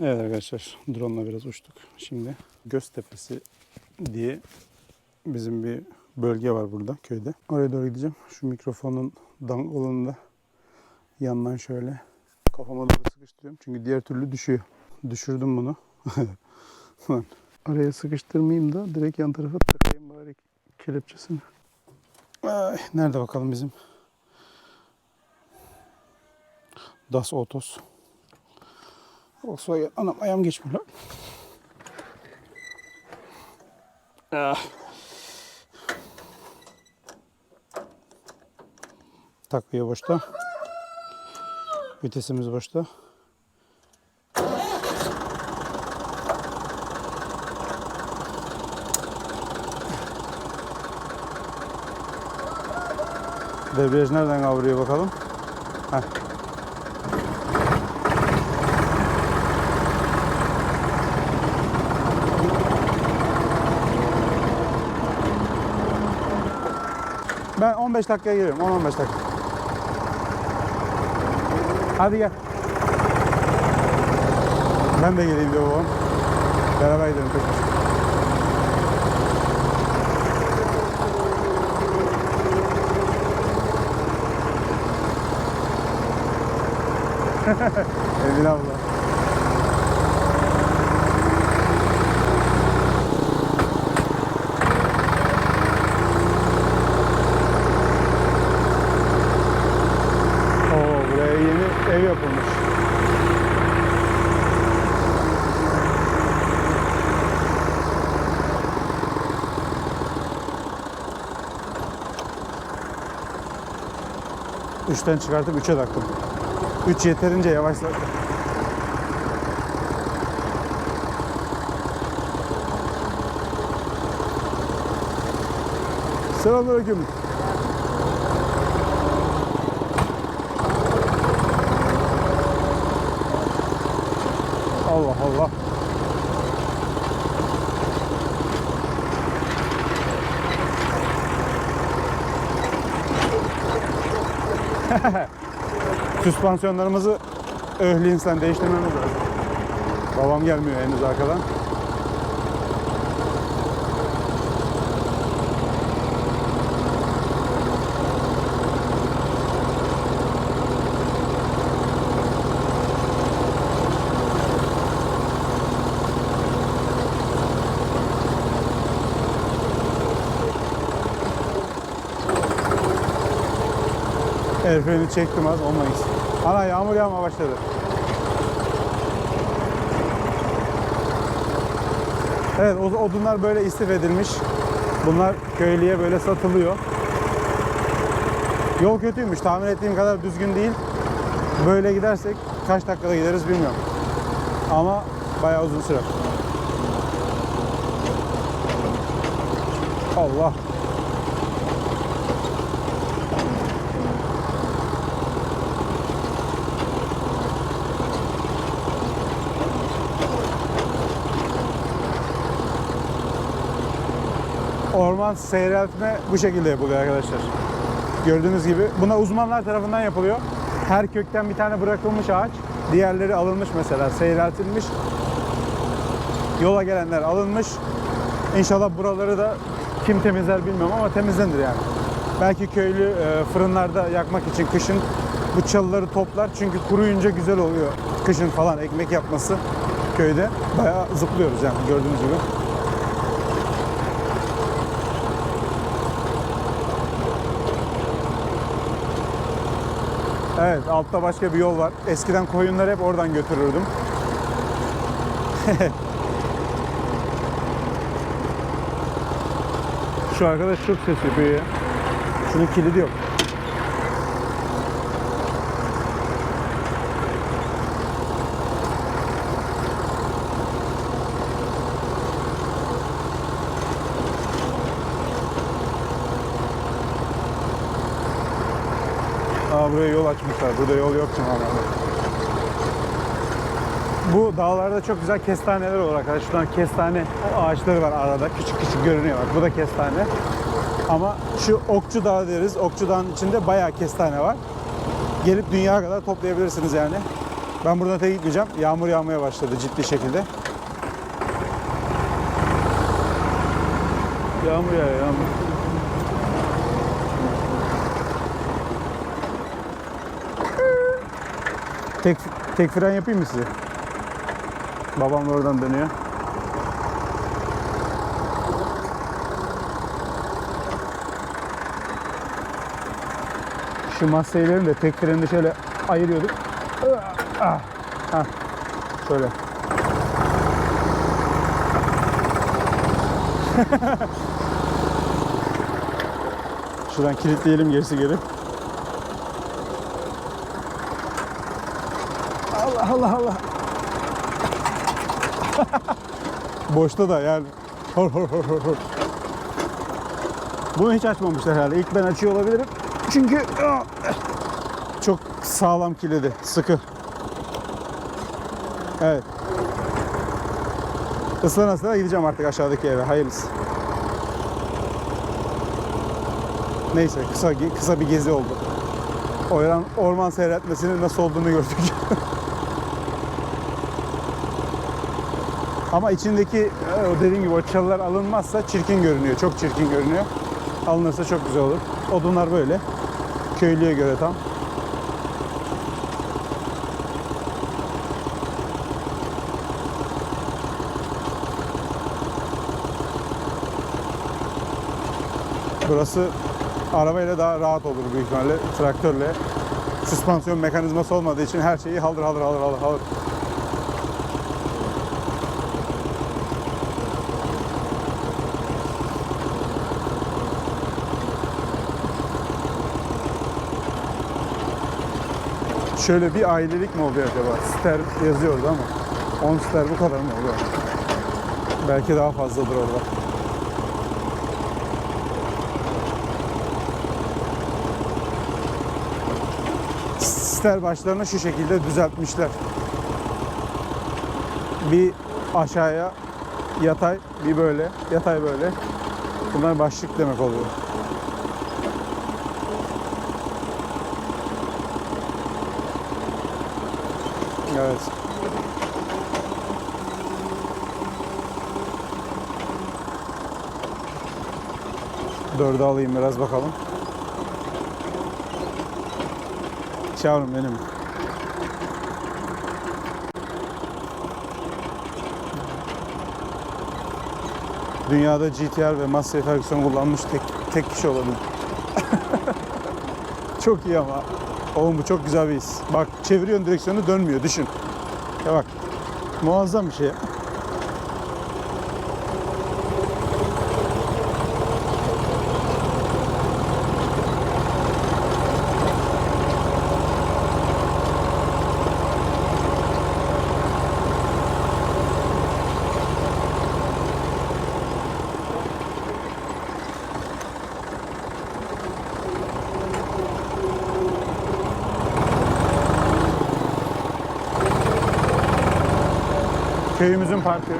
Evet arkadaşlar drone ile biraz uçtuk. Şimdi Göztepe'si diye bizim bir bölge var burada köyde. Oraya doğru gideceğim. Şu mikrofonun dangolunu da yandan şöyle kafama doğru sıkıştırıyorum. Çünkü diğer türlü düşüyor. Düşürdüm bunu. Araya sıkıştırmayayım da direkt yan tarafa takayım bari kelepçesini. Ay, nerede bakalım bizim Das Autos. Volkswagen. Anam ayağım geçmiyor lan. Ah. Takviye boşta. Vitesimiz boşta. Debriyaj nereden kavuruyor bakalım. Heh. Ben 15 dakikaya geliyorum. 10-15 dakika. Hadi gel. Ben de geleyim diyor babam. Beraber gidelim tek başına. Emine abla. 3'ten çıkartıp 3'e taktım. 3 yeterince yavaş zaten. Selamünaleyküm. Süspansiyonlarımızı öhlinsen değiştirmemiz lazım. Babam gelmiyor henüz arkadan. El freni çektim az olmayız. Ana yağmur yağma başladı. Evet odunlar böyle istif edilmiş. Bunlar köylüye böyle satılıyor. Yol kötüymüş. Tahmin ettiğim kadar düzgün değil. Böyle gidersek kaç dakikada gideriz bilmiyorum. Ama bayağı uzun sürer. Allah. Orman seyreltme bu şekilde yapılıyor arkadaşlar. Gördüğünüz gibi. Buna uzmanlar tarafından yapılıyor. Her kökten bir tane bırakılmış ağaç. Diğerleri alınmış mesela. Seyreltilmiş. Yola gelenler alınmış. İnşallah buraları da kim temizler bilmiyorum ama temizlenir yani. Belki köylü e, fırınlarda yakmak için kışın bu çalıları toplar. Çünkü kuruyunca güzel oluyor. Kışın falan ekmek yapması köyde. Bayağı zıplıyoruz yani gördüğünüz gibi. Evet, altta başka bir yol var. Eskiden koyunları hep oradan götürürdüm. Şu arkadaş çok ses yapıyor ya. Şunun kilidi yok. Aa buraya açmışlar. Burada yol yoktu normalde. Bu dağlarda çok güzel kestaneler olur arkadaşlar. Şuradan kestane ağaçları var arada. Küçük küçük görünüyor bak. Bu da kestane. Ama şu Okçu Dağı deriz. Okçu Dağı'nın içinde bayağı kestane var. Gelip dünya kadar toplayabilirsiniz yani. Ben burada tek gitmeyeceğim. Yağmur yağmaya başladı ciddi şekilde. Yağmur yağıyor yağmur. Tek, fren yapayım mı size? Babam da oradan dönüyor. Şu Massey'lerin de tek frenini şöyle ayırıyorduk. Ah, ah. Şöyle. Şuradan kilitleyelim gerisi geri. Allah Allah Allah. Boşta da yani. Bunu hiç açmamışlar herhalde. İlk ben açıyor olabilirim. Çünkü çok sağlam kilidi. Sıkı. Evet. Islana ıslana gideceğim artık aşağıdaki eve. Hayırlısı. Neyse kısa kısa bir gezi oldu. Orman, orman seyretmesinin nasıl olduğunu gördük. Ama içindeki e, dediğim gibi o çalılar alınmazsa çirkin görünüyor. Çok çirkin görünüyor. Alınırsa çok güzel olur. Odunlar böyle. Köylüye göre tam. Burası arabayla daha rahat olur büyük ihtimalle. Traktörle. Süspansiyon mekanizması olmadığı için her şeyi haldır haldır haldır haldır haldır. Şöyle bir ailelik mi oluyor acaba? Ster yazıyordu ama 10 ster bu kadar mı oluyor? Belki daha fazladır orada. Ster başlarını şu şekilde düzeltmişler. Bir aşağıya yatay, bir böyle, yatay böyle. Bunlar başlık demek oluyor. Evet. Dördü alayım biraz bakalım. Yavrum benim. Dünyada GTR ve Massey Ferguson kullanmış tek, tek kişi olabilir. çok iyi ama. Oğlum bu çok güzel bir his. Bak çeviriyorsun direksiyonu dönmüyor düşün. Ya bak muazzam bir şey. Köyümüzün parkı.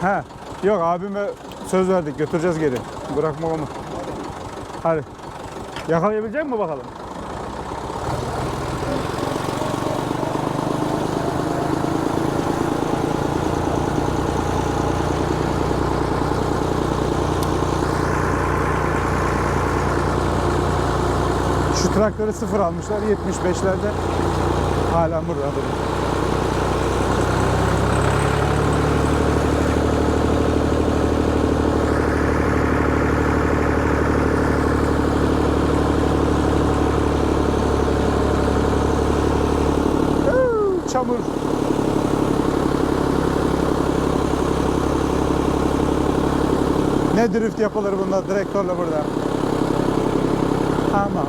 He. Yok abime söz verdik götüreceğiz geri. Bırakma onu. Hadi. Yakalayabilecek mi bakalım? Şu traktörü sıfır almışlar 75'lerde. Hala burada duruyor. Çamur. Ne drift yapılır bunda direktörle burada. Ama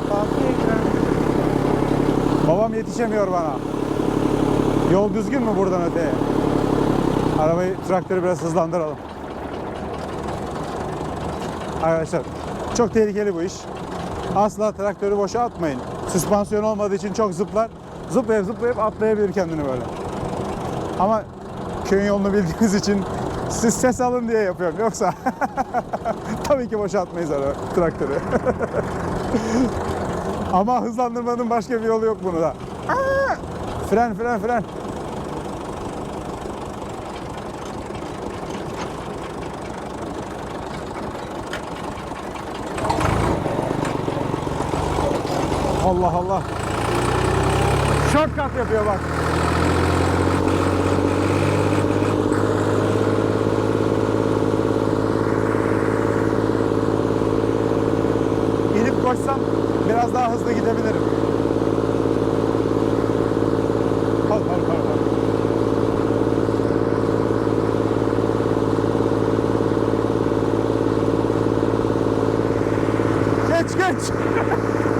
Babam yetişemiyor bana. Yol düzgün mü buradan öteye? Arabayı, traktörü biraz hızlandıralım. Arkadaşlar çok tehlikeli bu iş. Asla traktörü boşa atmayın. Süspansiyon olmadığı için çok zıplar. Zıplayıp zıplayıp atlayabilir kendini böyle. Ama köyün yolunu bildiğiniz için siz ses alın diye yapıyorum. Yoksa tabii ki boşa atmayız ara traktörü. Ama hızlandırmanın başka bir yolu yok bunu da. Aa! Fren fren fren. Allah Allah. Shortcut yapıyor bak. Koşsam biraz daha hızlı gidebilirim. Al, al, al, al. Geç geç.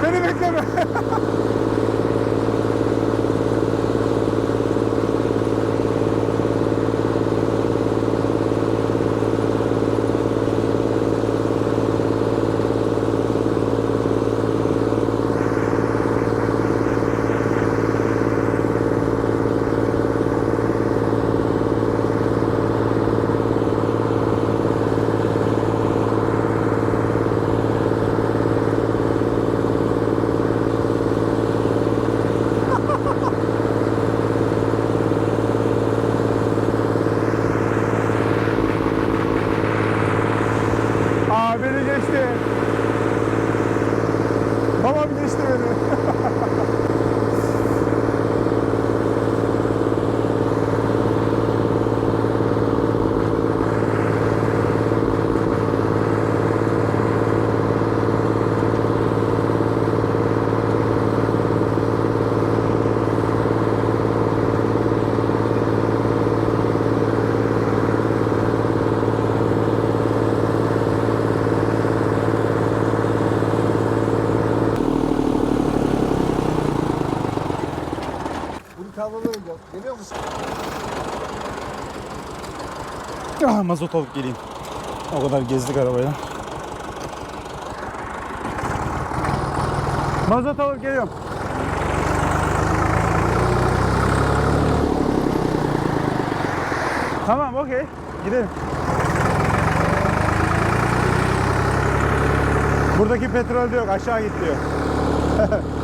Beni bekleme. Aa beni geçti. Babam geçti beni. Kabloları gel. Geliyor musun? Ah, mazot alıp geleyim. O kadar gezdik arabayla. Mazot alıp geliyorum. Tamam okey. Gidelim. Buradaki petrol de yok. Aşağı git diyor.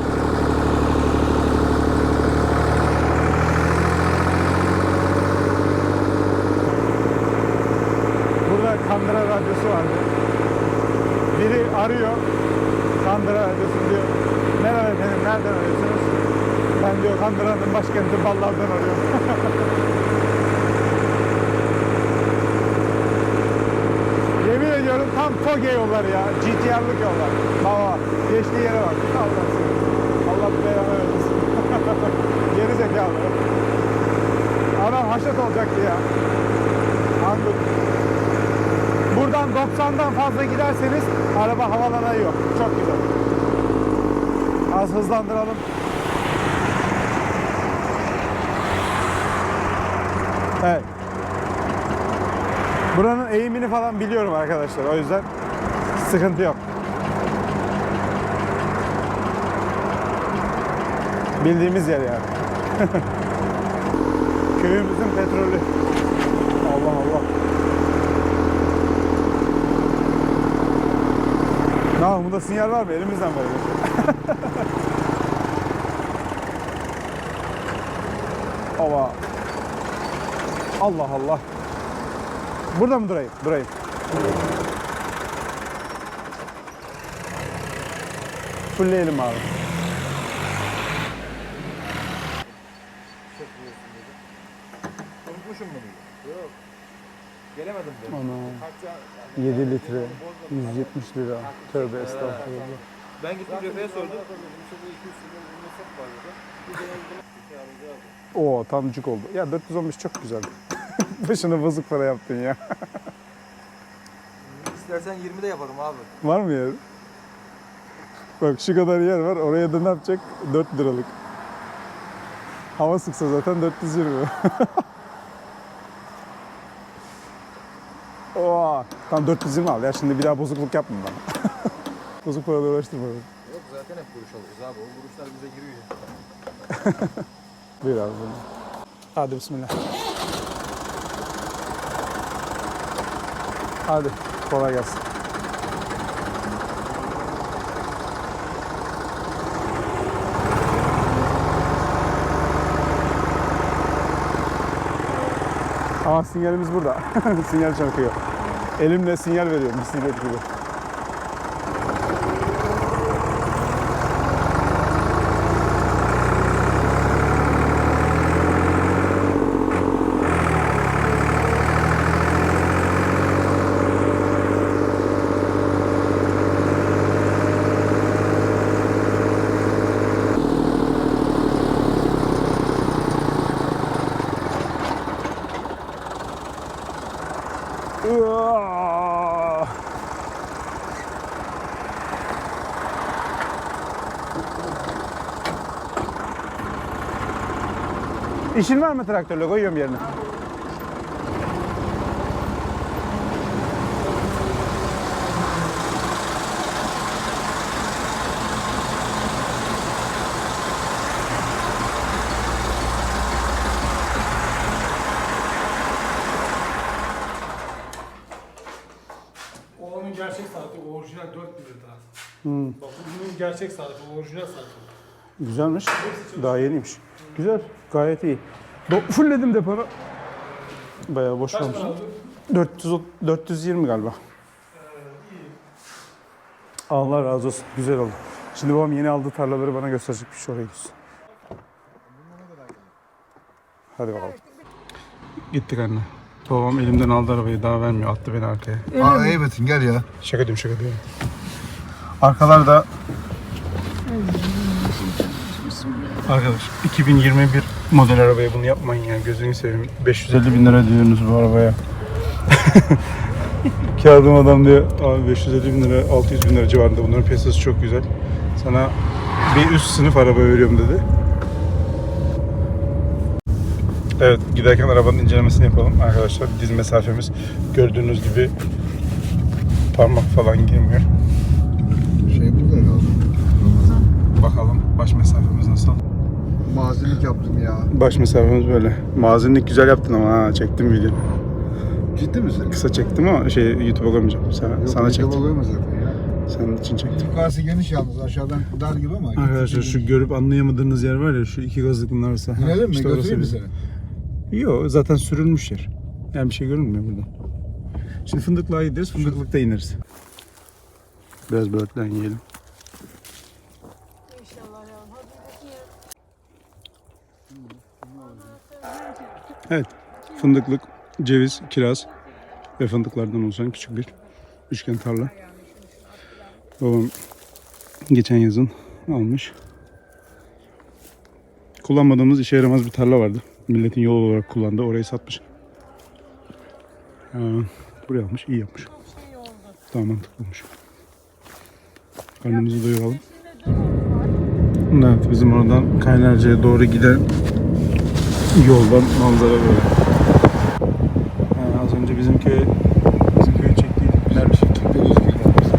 Burada Kandıra Radyosu vardı. Biri arıyor. Kandıra Radyosu diyor. Merhaba efendim nereden arıyorsunuz? Ben diyor Kandıra'nın başkenti Ballar'dan arıyorum. Yemin ediyorum tam TOGE yolları ya. GTR'lık yollar. Baba geçtiği yere bak. Allah seni. Allah belanı vermesin. Geri zekalı. Adam haşet olacaktı ya. Anladım. Buradan 90'dan fazla giderseniz araba havalanayı yok. Çok güzel. Az hızlandıralım. Evet. Buranın eğimini falan biliyorum arkadaşlar. O yüzden sıkıntı yok. Bildiğimiz yer yani. Köyümüzün petrolü. Allah Allah. Yapalım bunda sinyal var mı? Elimizden verelim. Ova. Allah Allah. Burada mı durayım? Durayım. Fullleyelim abi. Unutmuşum bunu. Yok. Gelemedim de. Ana. 7 litre. 170 lira. Tövbe estağfurullah. Ben gittim Refe'ye sordum. Oo tam cuk oldu. Ya 415 çok güzel. Başına bozuk para yaptın ya. İstersen 20 de yaparım abi. Var mı yer? Bak şu kadar yer var. Oraya da ne yapacak? 4 liralık. Hava sıksa zaten 420. Oo, tam 420 al ya. Şimdi bir daha bozukluk yapma bana. Bozuk parayla uğraştırma beni. zaten hep vuruş alırız abi. O vuruşlar bize giriyor. Buyur abi. buyur. Hadi bismillah. Hadi kolay gelsin. Ama sinyalimiz burada. sinyal çakıyor. Elimle sinyal veriyorum bisiklet gibi. İşin var mı traktörle? Koyuyorum yerine. Gerçek saati, orijinal 4 lira. Hmm. Bak bu bunun gerçek saati, orijinal saati. Güzelmiş. Daha yeniymiş. Güzel. Gayet iyi. Do fullledim deponu. Bayağı boş kalmış. para aldı? 400, 420 galiba. Allah razı olsun. Güzel oldu. Şimdi babam yeni aldığı tarlaları bana gösterecekmiş. Oraya gitsin. Hadi bakalım. Gittik anne. Babam elimden aldı arabayı daha vermiyor. Attı beni arkaya. Aa Eymetin gel ya. Şaka diyorum şaka diyorum. Arkalarda Arkadaş 2021 model arabaya bunu yapmayın ya gözünü seveyim. 550 bin lira diyorsunuz bu arabaya. Kağıdım adam diyor abi 550 bin lira 600 bin lira civarında bunların piyasası çok güzel. Sana bir üst sınıf araba veriyorum dedi. Evet giderken arabanın incelemesini yapalım arkadaşlar. Diz mesafemiz gördüğünüz gibi parmak falan girmiyor. Şey burada herhalde. Bakalım baş mesafemiz nasıl? Mazinlik yaptım ya. Baş mesafemiz böyle. Mazinlik güzel yaptın ama ha çektim video. Ciddi misin? Kısa çektim ama şey YouTube'a koymayacağım. Sana, Yok, sana çektim. Oluyor mu zaten ya? Senin için çektim. Yukarısı geniş yalnız aşağıdan dar gibi ama. Arkadaşlar şu görüp anlayamadığınız yer var ya şu iki gazlıkın arası. Ha, İnelim mi? işte Götüreyim mi seni? Yok zaten sürülmüş yer. Yani bir şey görünmüyor buradan. Şimdi fındıklığa gideriz. Fındıklıkta ineriz. Biraz böğürtlen yiyelim. İnşallah ya. Hadi bakayım. Evet. Fındıklık, ceviz, kiraz ve fındıklardan oluşan küçük bir üçgen tarla. Babam geçen yazın almış. Kullanmadığımız işe yaramaz bir tarla vardı. Milletin yol olarak kullandığı orayı satmış. Ee, buraya almış, iyi yapmış. Daha mantıklı olmuş. Karnımızı doyuralım. Evet bizim oradan Kaynarca'ya doğru giden yoldan manzara böyle. Ha, az önce bizim köy bizim köyü çektiydik. Nerede çektik?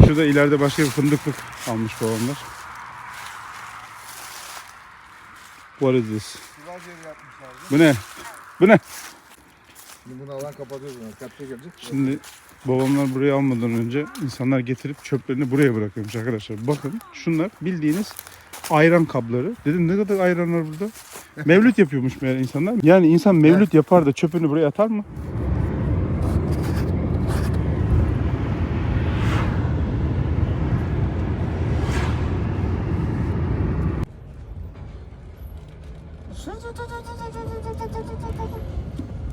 Şurada ileride başka bir fındıklık almış babamlar. What is this? Güzel. Bu ne? Bu ne? Şimdi bunu alan kapatıyoruz. Kapça gelecek. Şimdi babamlar buraya almadan önce insanlar getirip çöplerini buraya bırakıyormuş arkadaşlar. Bakın şunlar bildiğiniz ayran kabları. Dedim ne kadar ayran var burada? Mevlüt yapıyormuş meğer insanlar. Yani insan mevlüt yapar da çöpünü buraya atar mı?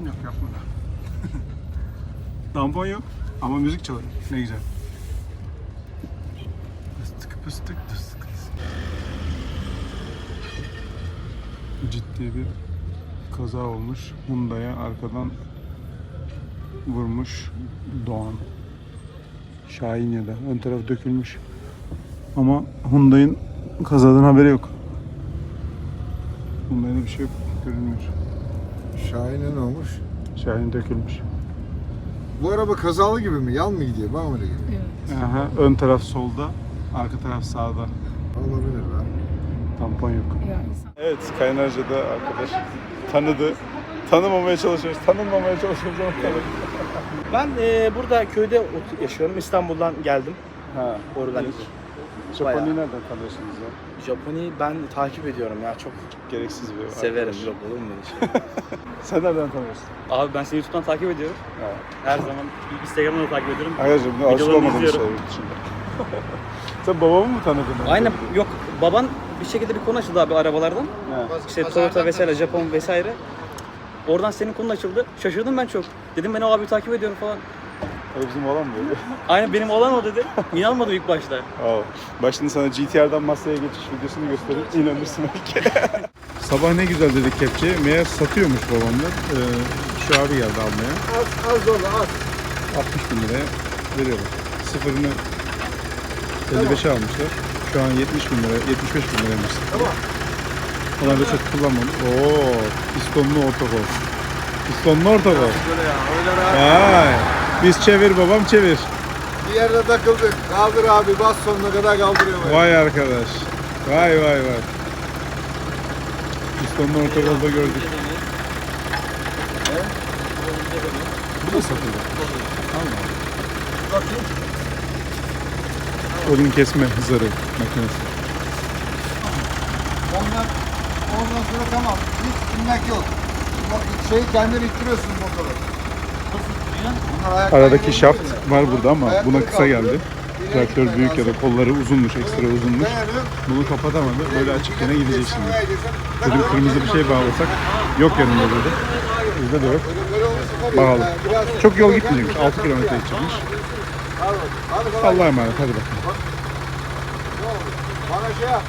Yok yapma. Tampon yok ama müzik çalıyor. Ne güzel. Pıstık pıstık pıstık. Ciddi bir kaza olmuş. Hyundai'ye arkadan vurmuş Doğan. Şahinye'de. Ön taraf dökülmüş. Ama Hyundai'nin kazadan haberi yok. Hyundai'de bir şey yok. Görünmüyor. Şahin'e ne olmuş? Şahin dökülmüş. Bu araba kazalı gibi mi? Yan mı gidiyor? Bana mı öyle geliyor? Aha, ön taraf solda, arka taraf sağda. Olabilir lan. Tampon yok. Evet, Kaynarca'da arkadaş tanıdı. Tanımamaya çalışıyoruz, tanınmamaya çalışıyoruz ama tanıdık. Ben e, burada köyde ot- yaşıyorum. İstanbul'dan geldim. Ha, Organik. Japonya'yı Bayağı. nereden tanıyorsunuz ya? Japonya'yı ben takip ediyorum ya çok Gereksiz bir severim. arkadaş. Yok olur mu böyle şey? Sen nereden tanıyorsun? Abi ben seni YouTube'dan takip ediyorum. Ha. Her zaman Instagram'dan da takip ediyorum. Arkadaşlar bunu alışık Videolarını olmadığım bir şey izliyorum. yurt dışında. Sen babamı mı tanıdın? Aynen yok baban bir şekilde bir konu açıldı abi arabalardan. Ha. İşte Toyota vesaire Japon vesaire. Oradan senin konun açıldı. Şaşırdım ben çok. Dedim ben o abi takip ediyorum falan. O bizim olan mı böyle? Aynen benim olan o dedi. İnanmadım ilk başta. Aa, Başında sana GTR'dan Massa'ya geçiş videosunu gösterip inanırsın belki. Sabah ne güzel dedik kepçe. Meğer satıyormuş babamlar. Ee, şu abi geldi almaya. Az, az dolu az. 60 bin liraya veriyorlar. Sıfırını 55'e almışlar. Şu an 70 bin lira, 75 bin liraymış. Tamam. Onlar da çok kullanmadım. Oo, pistonlu ortakol. Pistonlu ortakol. Böyle ya öyle rahat. Vay. Biz çevir babam çevir. Bir yerde takıldık. Kaldır abi bas sonuna kadar kaldırıyor. Vay arkadaş. Vay vay vay. Pistonlu ortakolda gördük. Bu da satıldı. Allah. Odun kesme zarı makinesi. Ondan, ondan sonra tamam. Hiç inmek yok. Bak, Şeyi kendin ittiriyorsun motoru. Bunlar Aradaki şaft var burada ama buna kısa geldi. Traktör büyük ya da kolları uzunmuş, ekstra uzunmuş. Bunu kapatamadı. Böyle açık gene gidecek şimdi. Dedim kırmızı bir şey bağlasak. Yok yanımda dedi. Bizde de yok. Böyle, böyle biraz- Çok yol gitmeyecekmiş. 6 kilometre gidecekmiş. Allah'a emanet. Hadi bakalım. Bana şey yap.